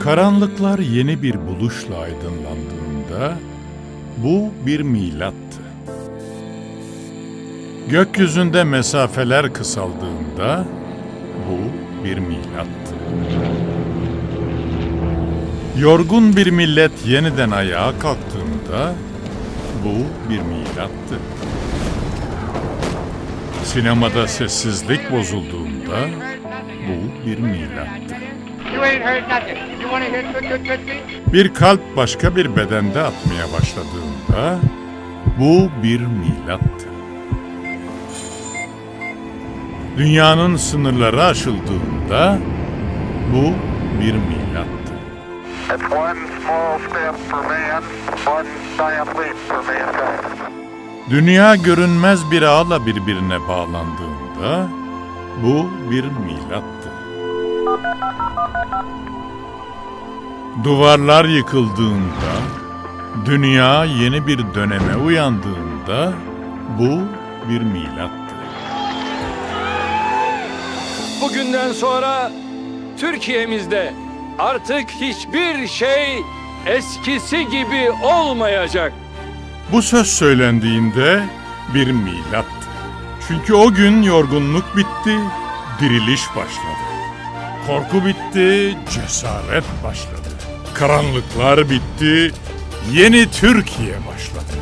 Karanlıklar yeni bir buluşla aydınlandığında bu bir milattı. Gökyüzünde mesafeler kısaldığında bu bir milattı. Yorgun bir millet yeniden ayağa kalktığında bu bir milattı. Sinemada sessizlik bozulduğunda bu bir milattı. You ain't heard nothing. You want to hear good, good, good beat? Bir kalp başka bir bedende atmaya başladığında bu bir milattı. Dünyanın sınırları aşıldığında bu bir milattı. It's one small step for man, one giant leap for mankind. Dünya görünmez bir ağla birbirine bağlandığında bu bir milattı. Duvarlar yıkıldığında, dünya yeni bir döneme uyandığında bu bir milattı. Bugünden sonra Türkiye'mizde artık hiçbir şey eskisi gibi olmayacak. Bu söz söylendiğinde bir milattı. Çünkü o gün yorgunluk bitti, diriliş başladı. Korku bitti, cesaret başladı. Karanlıklar bitti, yeni Türkiye başladı.